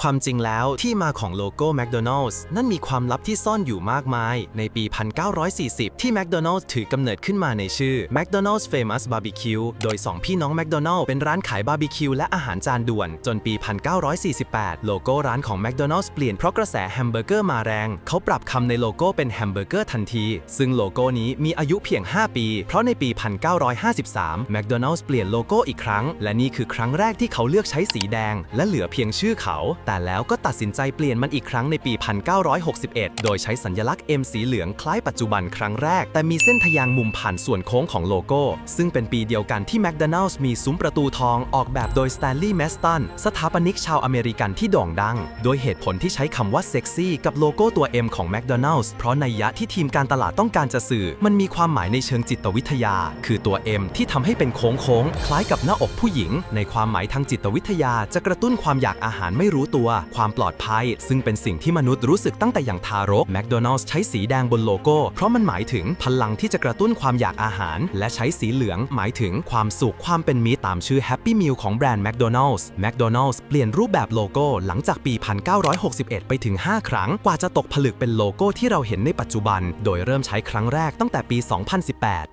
ความจริงแล้วที่มาของโลโก้ McDonald's นั่นมีความลับที่ซ่อนอยู่มากมาย ในปี 1940 ที่ McDonald's ถือกำเนิดขึ้นมาในชื่อ McDonald's Famous Barbecue โดย 2 พี่น้อง McDonald เป็นร้านขายบาร์บีคิวและอาหารจานด่วน จนปี 1948 โลโก้ร้านของ McDonald's เปลี่ยนเพราะกระแสแฮมเบอร์เกอร์มาแรง เขาปรับคำในโลโก้เป็นแฮมเบอร์เกอร์ทันที ซึ่งโลโก้นี้มีอายุเพียง 5 ปี เพราะในปี 1953 McDonald's เปลี่ยนโลโก้อีกครั้ง และนี่คือครั้งแรกที่เขาเลือกใช้สีแดง และเหลือเพียงชื่อเขาแต่แล้วก็ตัดสินใจเปลี่ยนมันอีกครั้งในปี 1961 โดยใช้สัญลักษณ์ M สีเหลืองคล้ายปัจจุบันครั้งแรก แต่มีเส้นทะยางมุมผ่านส่วนโค้งของโลโก้ ซึ่งเป็นปีเดียวกันที่ McDonald's มีซุ้มประตูทองออกแบบโดย Stanley m a s t o n สถาปนิกชาวอเมริกันที่โด่งดัง โดยเหตุผลที่ใช้คำว่าเซ็กซี่กับโลโก้ตัว M ของ McDonald's เพราะในยะที่ทีมการตลาดต้องการจะสื่อ มันมีความหมายในเชิงจิตวิทยา คือตัว M ที่ทำให้เป็นโค้งโค้งๆคล้ายกับหน้าอกผู้หญิง ในความหมายทางจิตวิทยาจะกระตุ้นความอยากอาหารไม่รู้ตัวความปลอดภัย ซึ่งเป็นสิ่งที่มนุษย์รู้สึกตั้งแต่อย่างทารก McDonald's ใช้สีแดงบนโลโก้ เพราะมันหมายถึงพลังที่จะกระตุ้นความอยากอาหาร และใช้สีเหลืองหมายถึงความสุขความเป็นมิตรตามชื่อ Happy Meal ของแบรนด์ McDonald's McDonald's เปลี่ยนรูปแบบโลโก้หลังจากปี 1961 ไปถึง 5 ครั้ง กว่าจะตกผลึกเป็นโลโก้ที่เราเห็นในปัจจุบัน โดยเริ่มใช้ครั้งแรกตั้งแต่ปี 2018